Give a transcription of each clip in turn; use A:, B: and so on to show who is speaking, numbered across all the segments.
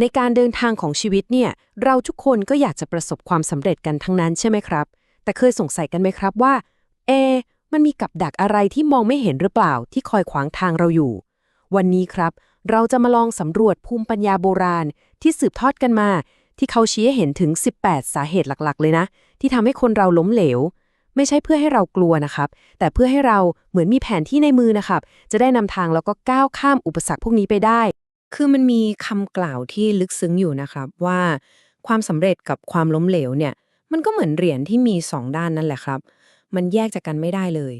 A: ในการเดินทางของชีวิตเนี่ย เราทุกคนก็อยากจะประสบความสำเร็จกันทั้งนั้นใช่ไหมครับ แต่เคยสงสัยกันไหมครับว่า เอะมันมีกับดักอะไรที่มองไม่เห็นหรือเปล่าที่คอยขวางทางเราอยู่ วันนี้ครับ เราจะมาลองสำรวจภูมิปัญญาโบราณ ที่สืบทอดกันมา ที่เขาชี้ให้เห็นถึง 18 สาเหตุหลักๆ เลยนะ ที่ทำให้คนเราล้มเหลว ไม่ใช่เพื่อให้เรากลัวนะครับ แต่เพื่อให้เราเหมือนมีแผนที่ในมือนะครับ จะได้นำทางแล้วก็ก้าวข้ามอุปสรรคพวกนี้ไปได้ คือมันมีคำกล่าวที่ลึกซึ้งอยู่นะครับว่า ความสำเร็จกับความล้มเหลวเนี่ย มันก็เหมือนเหรียญที่มีสองด้านนั่นแหละครับ มันแยกจากกันไม่ได้เลย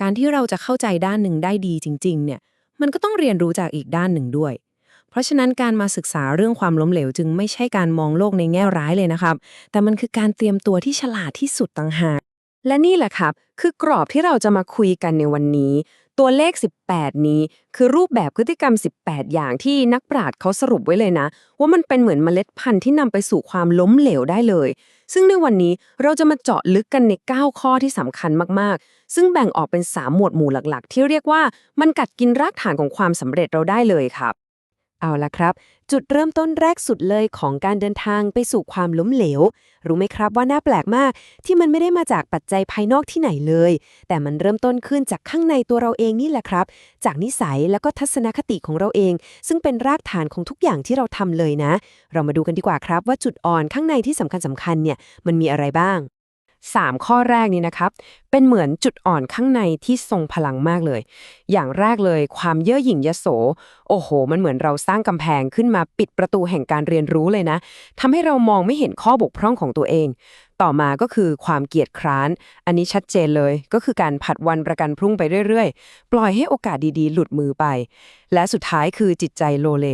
A: การที่เราจะเข้าใจด้านหนึ่งได้ดีจริง ๆ เนี่ย มันก็ต้องเรียนรู้จากอีกด้านหนึ่งด้วย เพราะฉะนั้นการมาศึกษาเรื่องความล้มเหลวจึงไม่ใช่การมองโลกในแง่ร้ายเลยนะครับ แต่มันคือการเตรียมตัวที่ฉลาดที่สุดต่างหากและนี่แหละครับ คือกรอบที่เราจะมาคุยกันในวันนี้ ตัวเลข 18 นี้ คือรูปแบบพฤติกรรม 18 อย่างที่นักปราชญ์เขาสรุปไว้เลยนะ ว่ามันเป็นเหมือนเมล็ดพันธุ์ที่นำไปสู่ความล้มเหลวได้เลย ซึ่งในวันนี้เราจะมาเจาะลึกกันใน 9 ข้อที่สำคัญมากๆ ซึ่งแบ่งออกเป็น 3 หมวดหมู่หลักๆ ที่เรียกว่ามันกัดกินรากฐานของความสำเร็จเราได้เลยครับ เอาละครับ จุดเริ่มต้นแรกสุดเลยของการเดินทางไปสู่ความล้มเหลว รู้ไหมครับว่าน่าแปลกมาก ที่มันไม่ได้มาจากปัจจัยภายนอกที่ไหนเลย แต่มันเริ่มต้นขึ้นจากข้างในตัวเราเองนี่แหละครับ จากนิสัยแล้วก็ทัศนคติของเราเอง ซึ่งเป็นรากฐานของทุกอย่างที่เราทำเลยนะ เรามาดูกันดีกว่าครับว่าจุดอ่อนข้างในที่สำคัญสำคัญเนี่ยมันมีอะไรบ้าง 3 ข้อแรกนี้นะครับ เป็นเหมือนจุดอ่อนข้างในที่ทรงพลังมากเลย อย่างแรกเลยความเย่อหยิ่งยโส โอ้โห มันเหมือนเราสร้างกำแพงขึ้นมาปิดประตูแห่งการเรียนรู้เลยนะทำให้เรามองไม่เห็นข้อบกพร่องของตัวเอง ต่อมาก็คือความเกียจคร้าน อันนี้ชัดเจนเลย ก็คือการผัดวันประกันพรุ่งไปเรื่อยๆ ปล่อยให้โอกาสดีๆ หลุดมือไป และสุดท้ายคือจิตใจโลเล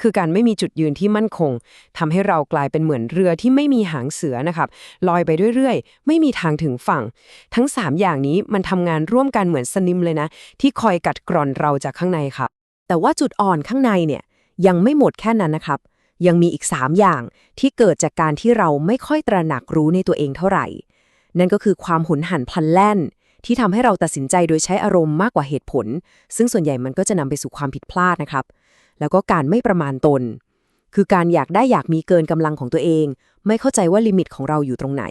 A: คือการไม่มีจุดยืนที่มั่นคงทำให้เรากลายเป็นเหมือนเรือที่ไม่มีหางเสือนะครับ ลอยไปเรื่อยๆ ไม่มีทางถึงฝั่ง ทั้ง 3 อย่างนี้มันทำงานร่วมกันเหมือนสนิมเลยนะ ที่คอยกัดกร่อนเราจากข้างในครับแต่ว่าจุดอ่อนข้างในเนี่ยยังไม่หมดแค่นั้นนะครับ ยังมีอีก 3 อย่างที่เกิดจากการที่เราไม่ค่อยตระหนักรู้ในตัวเองเท่าไหร่ นั่นก็คือความหุนหันพลันแล่น ที่ทำให้เราตัดสินใจโดยใช้อารมณ์มากกว่าเหตุผล ซึ่งส่วนใหญ่มันก็จะนำไปสู่ความผิดพลาดนะครับ แล้วก็การไม่ประมาณตน คือการอยากได้อยากมีเกินกำลังของตัวเอง ไม่เข้าใจว่าลิมิตของเราอยู่ตรงไหน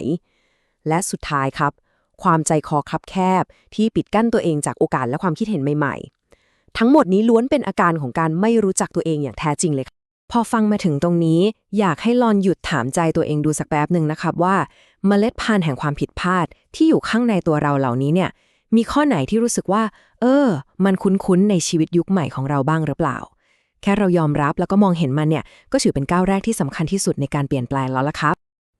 A: และสุดท้ายครับ ความใจคอคับแคบ ที่ปิดกั้นตัวเองจากโอกาสและความคิดเห็นใหม่ ๆ ทั้งหมดนี้ล้วนเป็นอาการของการไม่รู้จักตัวเองอย่างแท้จริงเลยครับ พอฟังมาถึงตรงนี้ อยากให้ลอนหยุดถามใจตัวเองดูสักแป๊บหนึ่งนะครับว่าเมล็ดพันธุ์แห่งความผิดพลาดที่อยู่ข้างในตัวเราเหล่านี้เนี่ย มีข้อไหนที่รู้สึกว่า เออ มันคุ้นๆในชีวิตยุคใหม่ของเราบ้างหรือเปล่า แค่เรายอมรับแล้วก็มองเห็นมันเนี่ย ก็ถือเป็นก้าวแรกที่สำคัญที่สุดในการเปลี่ยนแปลงแล้วละครับ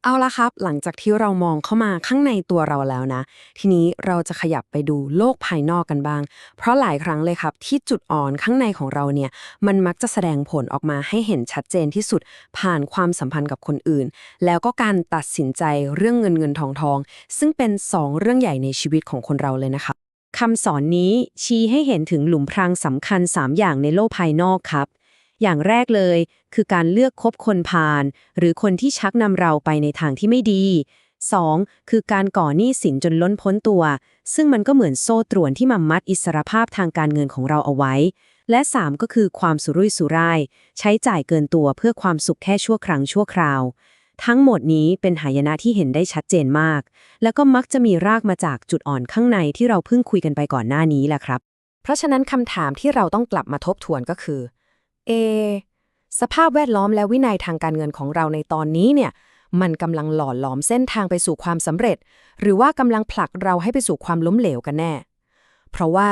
A: เอาละครับ หลังจากที่เรามองเข้ามาข้างในตัวเราแล้วนะ ทีนี้เราจะขยับไปดูโลกภายนอกกันบ้าง เพราะหลายครั้งเลยครับ ที่จุดอ่อนข้างในของเราเนี่ย มันมักจะแสดงผลออกมาให้เห็นชัดเจนที่สุดผ่านความสัมพันธ์กับคนอื่น แล้วก็การตัดสินใจเรื่องเงินเงินทองทอง ซึ่งเป็น 2 เรื่องใหญ่ในชีวิตของคนเราเลยนะครับคำสอนนี้ชี้ให้เห็นถึงหลุมพรางสำคัญ 3 อย่างในโลกภายนอกครับ อย่างแรกเลย คือการเลือกคบคนพาลหรือคนที่ชักนำเราไปในทางที่ไม่ดี 2. คือการก่อหนี้สินจนล้นพ้นตัว ซึ่งมันก็เหมือนโซ่ตรวนที่มามัดอิสรภาพทางการเงินของเราเอาไว้ และ 3 ก็คือความสุรุ่ยสุร่าย ใช้จ่ายเกินตัวเพื่อความสุขแค่ชั่วครั้งชั่วคราว ทั้งหมดนี้เป็นหายนะที่เห็นได้ชัดเจนมาก แล้วก็มักจะมีรากมาจากจุดอ่อนข้างในที่เราเพิ่งคุยกันไปก่อนหน้านี้แหละครับ เพราะฉะนั้นคำถามที่เราต้องกลับมาทบทวนก็คือ เอ สภาพแวดล้อมและวินัยทางการเงินของเราในตอนนี้เนี่ย มันกำลังหล่อหลอมเส้นทางไปสู่ความสำเร็จ หรือว่ากำลังผลักเราให้ไปสู่ความล้มเหลวกันแน่ เพราะว่า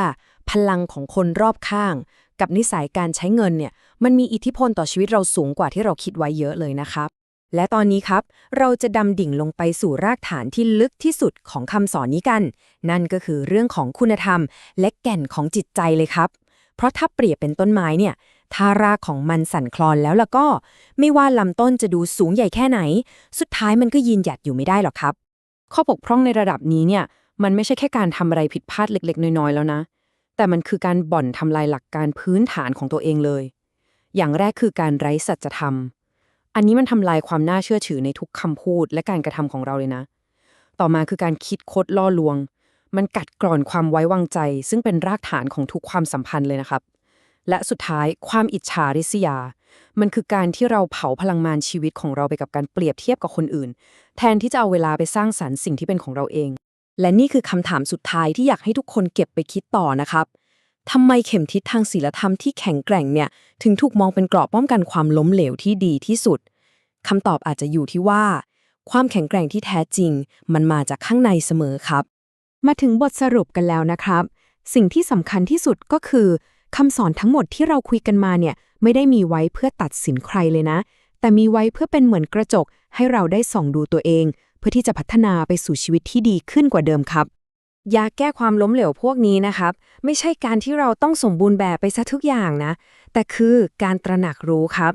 A: พลังของคนรอบข้าง กับนิสัยการใช้เงินเนี่ย มันมีอิทธิพลต่อชีวิตเราสูงกว่าที่เราคิดไว้เยอะเลยนะครับ และตอนนี้ครับ เราจะดำดิ่งลงไปสู่รากฐานที่ลึกที่สุดของคำสอนนี้กัน นั่นก็คือเรื่องของคุณธรรม และแก่นของจิตใจเลยครับ เพราะถ้าเปรียบเป็นต้นไม้เนี่ย ถ้ารากของมันสั่นคลอนแล้วล่ะก็ ไม่ว่าลำต้นจะดูสูงใหญ่แค่ไหน สุดท้ายมันก็ยืนหยัดอยู่ไม่ได้หรอกครับ ข้อบกพร่องในระดับนี้เนี่ยมันไม่ใช่แค่การทำอะไรผิดพลาดเล็ก ๆ น้อยๆแล้วนะ แต่มันคือการบ่อนทำลายหลักการพื้นฐานของตัวเองเลย อย่างแรกคือการไร้สัจธรรม อันนี้มันทำลายความน่าเชื่อถือในทุกคำพูดและการกระทำของเราเลยนะ ต่อมาคือการคิดคดล่อลวง มันกัดกร่อนความไว้วางใจ ซึ่งเป็นรากฐานของทุกความสัมพันธ์เลยนะครับ และสุดท้ายความอิจฉาริษยา มันคือการที่เราเผาพลังงานชีวิตของเราไปกับการเปรียบเทียบกับคนอื่น แทนที่จะเอาเวลาไปสร้างสรรค์สิ่งที่เป็นของเราเอง และนี่คือคำถามสุดท้ายที่อยากให้ทุกคนเก็บไปคิดต่อนะครับทำไมเข็มทิศทางศีลธรรมที่แข็งแกร่งเนี่ย ถึงถูกมองเป็นเกราะป้องกันความล้มเหลวที่ดีที่สุดคำตอบอาจจะอยู่ที่ว่า ความแข็งแกร่งที่แท้จริง มันมาจากข้างในเสมอครับ มาถึงบทสรุปกันแล้วนะครับ สิ่งที่สำคัญที่สุดก็คือ คำสอนทั้งหมดที่เราคุยกันมาเนี่ยไม่ได้มีไว้เพื่อตัดสินใครเลยนะ แต่มีไว้เพื่อเป็นเหมือนกระจก ให้เราได้ส่องดูตัวเอง เพื่อที่จะพัฒนาไปสู่ชีวิตที่ดีขึ้นกว่าเดิมครับยาแก้ความล้มเหลวพวกนี้นะครับ ไม่ใช่การที่เราต้องสมบูรณ์แบบไปซะทุกอย่างนะ แต่คือการตระหนักรู้ครับ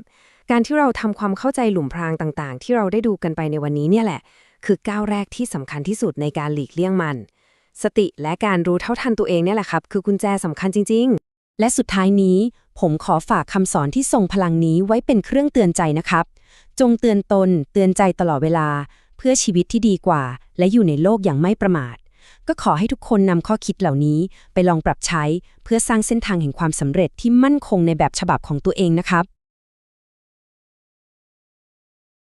A: การที่เราทำความเข้าใจหลุมพรางต่างๆ ที่เราได้ดูกันไปในวันนี้เนี่ยแหละ คือก้าวแรกที่สำคัญที่สุดในการหลีกเลี่ยงมัน สติและการรู้เท่าทันตัวเองเนี่ยแหละครับ คือกุญแจสำคัญจริง ๆ และสุดท้ายนี้ ผมขอฝากคำสอนที่ทรงพลังนี้ไว้เป็นเครื่องเตือนใจนะครับ จงเตือนตน เตือนใจตลอดเวลา เพื่อชีวิตที่ดีกว่า และอยู่ในโลกอย่างไม่ประมาท ก็ขอให้ทุกคนนำข้อคิดเหล่านี้ ไปลองปรับใช้ เพื่อสร้างเส้นทางแห่งความสำเร็จที่มั่นคงในแบบฉบับของตัวเองนะครับ